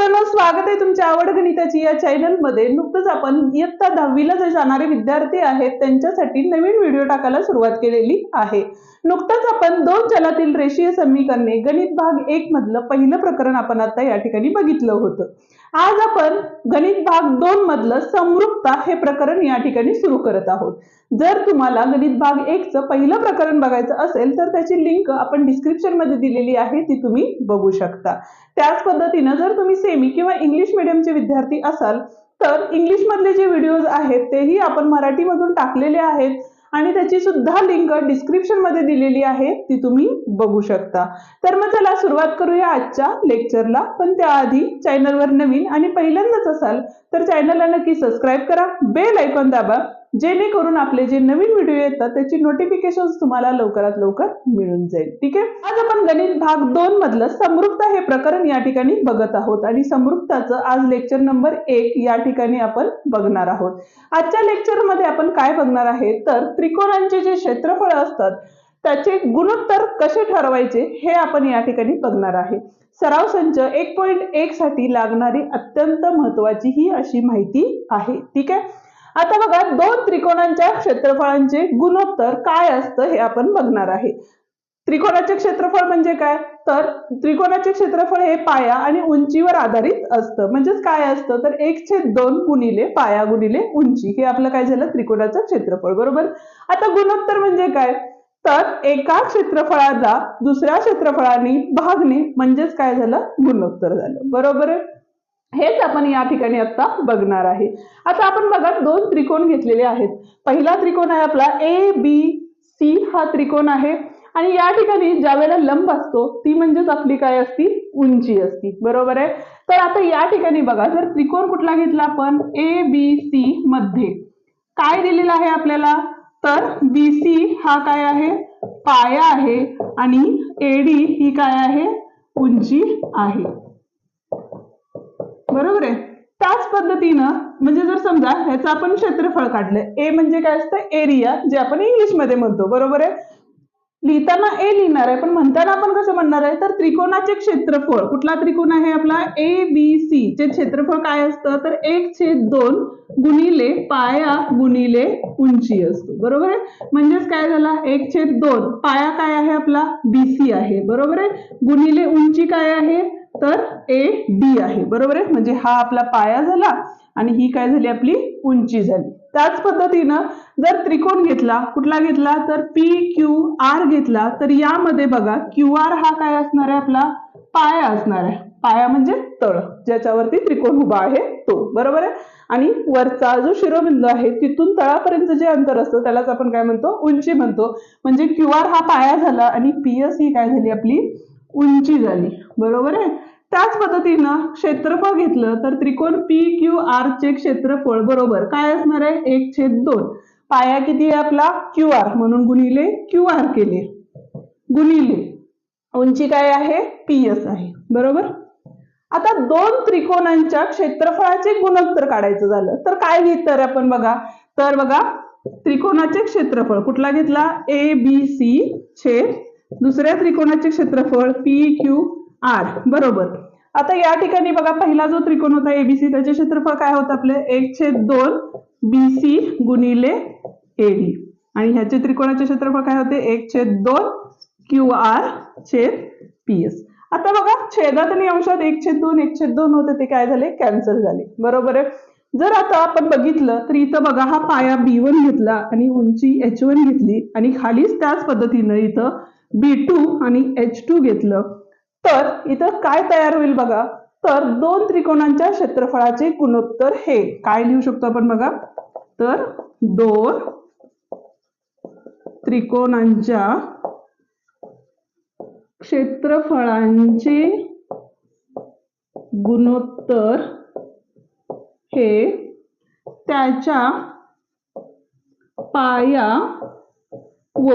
मित्रांनो स्वागत आहे तुमच्या आवड गणिताची या चॅनलमध्ये. नुकतंच आपण इयत्ता दहावीला जे जाणारे विद्यार्थी आहेत त्यांच्यासाठी नवीन व्हिडिओ टाकायला सुरुवात केलेली आहे. नुकतंच आपण दोन चलातील रेषीय समीकरणे गणित भाग एक मधलं पहिलं प्रकरण आपण आता या ठिकाणी बघितलं होतं. आज आपण गणित भाग दोन मधलं समृपता हे प्रकरण या ठिकाणी सुरू करत आहोत. जर तुम्हाला गणित भाग एकचं पहिलं प्रकरण बघायचं असेल तर त्याची लिंक आपण डिस्क्रिप्शनमध्ये दिलेली आहे ती तुम्ही बघू शकता. त्याच पद्धतीनं जर तुम्ही सेमी किंवा इंग्लिश मिडियमचे विद्यार्थी असाल तर इंग्लिश मधले जे व्हिडिओज आहेत तेही आपण मराठीमधून टाकलेले आहेत. आणि त्याची सुद्धा लिंक डिस्क्रिप्शनमध्ये दिलेली आहे ती तुम्ही बघू शकता. तर मग चला सुरुवात करूया आजच्या लेक्चरला पण त्याआधी चॅनलवर नवीन आणि पहिल्यांदाच असाल तर चॅनलला नक्की सबस्क्राईब करा. बेल आयकॉन दाबा. जेणेकरून आपले जे नवीन व्हिडिओ येतात त्याची नोटिफिकेशन तुम्हाला लवकरात लवकर मिळून जाईल. ठीक आहे? आज आपण गणित भाग दोन मधलं समृद्ध हे प्रकरण या ठिकाणी बघत आहोत. आणि समृद्धाचं आज लेक्चर नंबर एक या ठिकाणी आपण बघणार आहोत. आजच्या लेक्चरमध्ये आपण काय बघणार आहे? तर त्रिकोणांचे जे क्षेत्रफळ असतात त्याचे गुणोत्तर कसे ठरवायचे हे आपण या ठिकाणी बघणार आहे. सराव संच एक पॉईंट एक साठी लागणारी अत्यंत महत्वाची ही अशी माहिती आहे. ठीक आहे? आता बघा दोन त्रिकोणांच्या क्षेत्रफळांचे गुणोत्तर काय असतं हे आपण बघणार आहे. त्रिकोणाचे क्षेत्रफळ म्हणजे काय? तर त्रिकोणाचे क्षेत्रफळ हे पाया आणि उंचीवर आधारित असतं. म्हणजेच काय असतं? तर एक छेद दोन गुणिले पाया गुणिले उंची. हे आपलं काय झालं? त्रिकोणाचं क्षेत्रफळ. बरोबर? आता गुणोत्तर म्हणजे काय? तर एका क्षेत्रफळाला दुसऱ्या क्षेत्रफळाने भागणे म्हणजेच काय झालं? गुणोत्तर झालं. बरोबर आहे? हेच आपण या ठिकाणी आता बघणार आहे. आता आपण बघा दोन त्रिकोण घेतलेले आहेत. पहिला त्रिकोण आहे आपला ए बी सी हा त्रिकोण आहे. आणि या ठिकाणी ज्या वेळेला लंब असतो ती म्हणजेच आपली काय असती? उंची असती. बरोबर आहे? तर आता या ठिकाणी बघा जर त्रिकोण कुठला घेतला आपण? ए बी सी मध्ये. काय दिलेलं आहे आपल्याला? तर बी सी हा काय आहे? पाया आहे. आणि एडी ही काय आहे? उंची आहे. बरोबर आहे? त्याच पद्धतीनं म्हणजे जर समजा ह्याचं आपण क्षेत्रफळ काढलं ए म्हणजे काय असतं? एरिया जे आपण इंग्लिशमध्ये म्हणतो. बरोबर आहे? लिहिताना ए लिहिणार आहे पण म्हणताना आपण कसं म्हणणार आहे? तर त्रिकोणाचे क्षेत्रफळ कुठला त्रिकोण आहे आपला? ए बी सी चे क्षेत्रफळ काय असतं? तर एक छेद दोन गुणिले पाया गुणिले उंची असतो. बरोबर आहे? म्हणजेच काय झाला? एक छेद दोन. पाया काय आहे आपला? बी सी आहे. बरोबर आहे? गुणिले उंची काय आहे? तर ए डी आहे. बरोबर आहे? म्हणजे हा आपला पाया झाला आणि ही काय झाली? आपली उंची झाली. त्याच पद्धतीनं जर त्रिकोण घेतला कुठला घेतला? तर पी क्यू आर घेतला. तर यामध्ये बघा क्यू आर हा काय असणार आहे आपला? पाया असणार आहे. पाया म्हणजे तळ ज्याच्यावरती त्रिकोण उभा आहे तो. बरोबर आहे? आणि वरचा जो शिरोबिंदू आहे तिथून तळापर्यंत जे अंतर असतं त्यालाच आपण काय म्हणतो? उंची म्हणतो. म्हणजे क्यू आर हा पाया झाला आणि पी एस ही काय झाली? आपली उंची झाली. बरोबर आहे? त्याच पद्धतीनं क्षेत्रफळ घेतलं तर त्रिकोण पी क्यू आर चे क्षेत्रफळ बरोबर काय असणार आहे? एक छेद दोन. पाया किती आहे आपला? क्यू आर म्हणून गुणिले क्यू आर केले. गुणिले. उंची काय आहे? पी एस आहे. बरोबर? आता दोन त्रिकोणांच्या क्षेत्रफळाचे गुणोत्तर काढायचं झालं. तर काय घेतर आपण बघा? तर बघा त्रिकोणाचे क्षेत्रफळ कुठला घेतला? ए बी सी छेद. दुसऱ्या त्रिकोणाचे क्षेत्रफळ पी क्यू आठ. बरोबर. आता या ठिकाणी बघा पहिला जो त्रिकोण होता एबीसी त्याचे क्षेत्रफळ काय होतं आपले? एक छेद दोन बी सी गुणिले एडी आणि ह्याचे त्रिकोणाचे क्षेत्रफळ काय होते? एक छेद दोन क्यू आर छेद पी एस आता बघा छेदात आणि अंशात एक छेद दोन एक छेद दोन होते ते काय झाले? कॅन्सल झाले. बरोबर आहे? जर आता आपण बघितलं तर इथं बघा हा पाया बी वन घेतला आणि उंची एच वन घेतली आणि खालीच त्याच पद्धतीनं इथं बी टू आणि एच टू घेतलं. तर इथं काय तयार होईल बघा? तर दोन त्रिकोणांच्या क्षेत्रफळाचे गुणोत्तर हे. काय लिहू शकतो आपण बघा? तर दोन त्रिकोणांच्या क्षेत्रफळांचे गुणोत्तर हे त्याच्या पाया व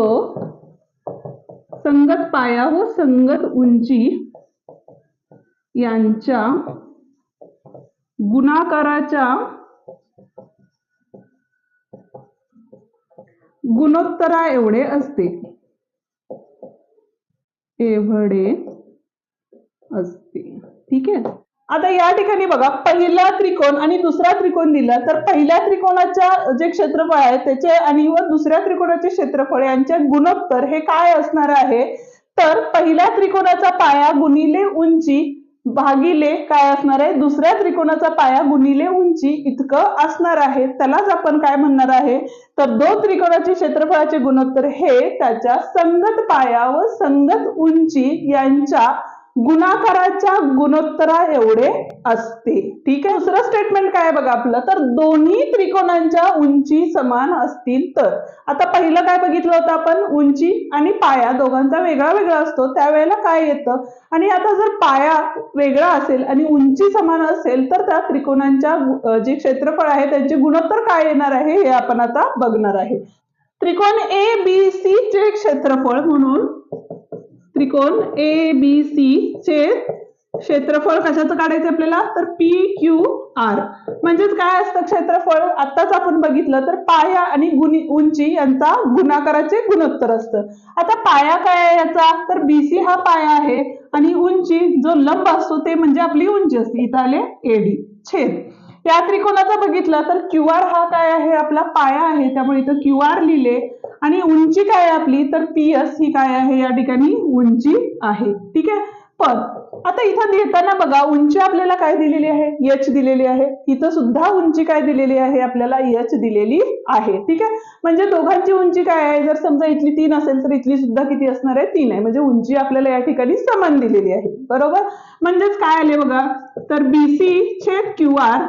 संगत पाया व संगत उंची. यांच्या गुणाकाराच्या गुणोत्तरा एवढे असते. एवढे असते. ठीक आहे? आता या ठिकाणी बघा पहिला त्रिकोण आणि दुसरा त्रिकोण दिला तर पहिल्या त्रिकोणाच्या जे क्षेत्रफळ आहे त्याचे आणि व दुसऱ्या त्रिकोणाचे क्षेत्रफळ यांचे गुणोत्तर हे काय असणार आहे? तर पहिल्या त्रिकोणाचा पाया गुणिले उंची भागिले काय असणार आहे? दुसऱ्या त्रिकोणाचा पाया गुणिले उंची इतकं असणार आहे. त्यालाच आपण काय म्हणणार आहे? तर दोन त्रिकोणाचे क्षेत्रफळाचे गुणोत्तर हे त्याच्या संगत पाया व संगत उंची यांच्या गुणाकाराच्या गुणोत्तरा एवढे असते. ठीक आहे? दुसरं स्टेटमेंट काय बघा आपलं? तर दोन्ही त्रिकोणांच्या उंची समान असतील तर. आता पहिलं काय बघितलं होतं आपण? उंची आणि पाया. दोघांचा वेगळा वेगळा असतो. त्यावेळेला काय येतं? आणि आता जर पाया वेगळा असेल आणि उंची समान असेल तर त्या त्रिकोणांच्या जे क्षेत्रफळ आहे त्यांचे गुणोत्तर काय येणार आहे हे आपण आता बघणार आहे. त्रिकोण ए बी सी चे क्षेत्रफळ म्हणून त्रिकोण ए बी सी चे क्षेत्रफळ कशाचं काढायचं आपल्याला? तर पी क्यू आर म्हणजेच काय असतं क्षेत्रफळ? आत्ताच आपण बघितलं तर पाया आणि गुणी उंची यांचा गुणाकाराचे गुणोत्तर असतं. आता पाया काय आहे याचा? तर बीसी हा पाया आहे आणि उंची जो लंब असतो ते म्हणजे आपली उंची असते. इथं आले एडी छेद. या त्रिकोणाचा बघितलं तर क्यू आर हा काय आहे? आपला पाया आहे. त्यामुळे इथं क्यू आर लिहिले. आणि उंची काय आहे आपली? तर पी एस ही काय आहे या ठिकाणी? उंची आहे. ठीक आहे? पण आता इथं देताना बघा उंची आपल्याला काय दिलेली आहे? एच दिलेली आहे. इथं सुद्धा उंची काय दिलेली आहे? आपल्याला एच दिलेली आहे. ठीक आहे? म्हणजे दोघांची उंची काय आहे? जर समजा इथली तीन असेल तर इथली सुद्धा किती असणार आहे? तीन आहे. म्हणजे उंची आपल्याला या ठिकाणी समान दिलेली आहे. बरोबर? म्हणजेच काय आले बघा? तर बीसी छेद क्यू आर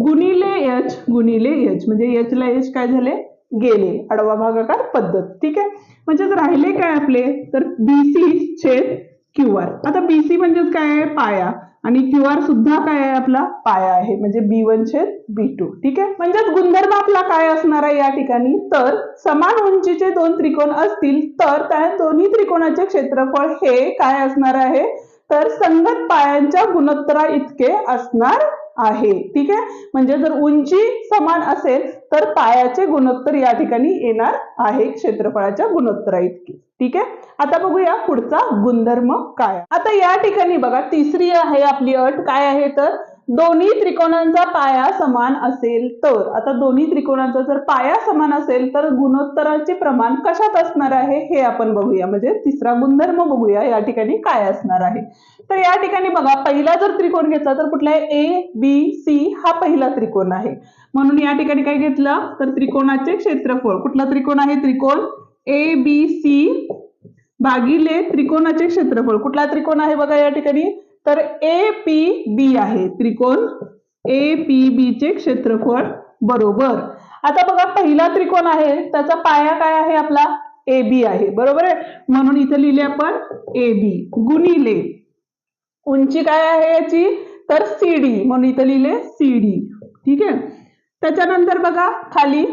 गुणिले एच गुणिले एच म्हणजे एच ला एच काय झाले? गेले. आडवा भागाकार पद्धत. ठीक आहे? म्हणजे राहिले काय आपले? तर बीसी छेद क्यू आर आता बीसी म्हणजेच काय आहे? पाया. आणि क्यू आर सुद्धा काय आहे आपला? पाया आहे. म्हणजे बी वन छेद बी टू ठीक आहे? म्हणजेच गुणधर्म आपला काय असणार आहे या ठिकाणी? तर समान उंचीचे दोन त्रिकोण असतील तर त्या दोन्ही त्रिकोणाचे क्षेत्रफळ हे काय असणार आहे? तर संगत पायांच्या गुणोत्तरा इतके असणार आहे. ठीक आहे? म्हणजे जर उंची समान असेल तर पायाचे गुणोत्तर या ठिकाणी येणार आहे क्षेत्रफळाच्या गुणोत्तरा इतकी. ठीक आहे? आता बघूया पुढचा गुणधर्म काय आता या ठिकाणी बघा तिसरी आहे आपली अट. काय आहे तर? दोन्ही त्रिकोणांचा पाया समान असेल तर. आता दोन्ही त्रिकोणांचा जर पाया समान असेल तर गुणोत्तराचे प्रमाण कशात असणार आहे? हे आपण बघूया. म्हणजे तिसरा गुणधर्म बघूया. या ठिकाणी काय असणार आहे? तर या ठिकाणी बघा पहिला जर त्रिकोण घेतला तर कुठला आहे? ए बी सी हा पहिला त्रिकोण आहे. म्हणून या ठिकाणी काय घेतलं? तर त्रिकोणाचे क्षेत्रफळ. कुठला त्रिकोण आहे? त्रिकोण ए बी सी भागिले त्रिकोणाचे क्षेत्रफळ. कुठला त्रिकोण आहे बघा या ठिकाणी? तर ए पी बी आहे त्रिकोण. ए पी बी चे क्षेत्रफळ बरोबर. आता बघा पहिला त्रिकोण आहे त्याचा पाया काय आहे आपला? ए बी आहे. बरोबर आहे? म्हणून इथे लिहिले आपण ए बी गुणिले. उंची काय आहे याची? तर सी डी म्हणून इथे लिहिले सी डी ठीक आहे? त्याच्यानंतर बघा खाली.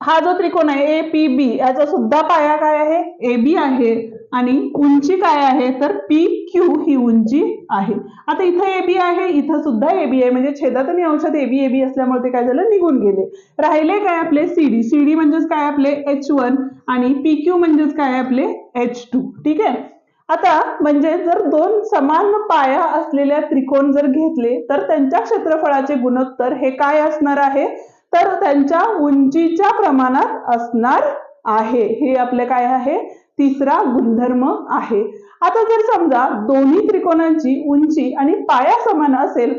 हा जो त्रिकोण आहे ए पी बी याचा सुद्धा पाया काय आहे? ए बी आहे. आणि उंची काय आहे? तर पी क्यू ही उंची आहे. आता इथं एबी आहे इथं सुद्धा एबी आहे. म्हणजे छेदात आणि अंशात एबी एबी असल्यामुळे ते काय झालं? निघून गेले. राहिले काय आपले सीडी सीडी म्हणजेच काय आपले? एच वन आणि पी क्यू म्हणजेच काय आपले? एच टू ठीक आहे? आता म्हणजे जर दोन समान पाया असलेल्या त्रिकोण जर घेतले तर त्यांच्या क्षेत्रफळाचे गुणोत्तर हे काय असणार आहे? तर त्यांच्या उंचीच्या प्रमाणात असणार आहे. हे आपले काय आहे? तिसरा गुणधर्म आहे. आता जर समजा दोन्ही त्रिकोणांची उंची आणि पाया समान असेल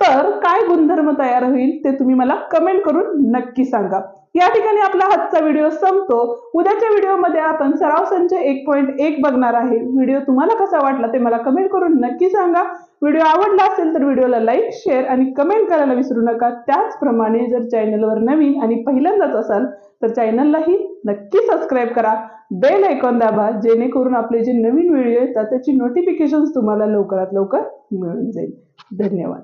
तर काय गुणधर्म तयार होईल ते तुम्ही मला कमेंट करून नक्की सांगा. या ठिकाणी आपला आजचा व्हिडिओ संपतो. उद्याच्या व्हिडिओमध्ये आपण सराव संच एक पॉईंट एक बघणार आहे. व्हिडिओ तुम्हाला कसा वाटला ते मला कमेंट करून नक्की सांगा. व्हिडिओ आवडला असेल तर व्हिडिओला लाईक शेअर आणि कमेंट करायला विसरू नका. त्याचप्रमाणे जर चॅनलवर नवीन आणि पहिल्यांदाच असाल तर चॅनललाही नक्की सबस्क्राईब करा. बेल ऐकॉन दाबा जेणेकरून आपले जे नवीन व्हिडिओ येतात त्याची नोटिफिकेशन तुम्हाला लवकरात लवकर मिळून जाईल. धन्यवाद.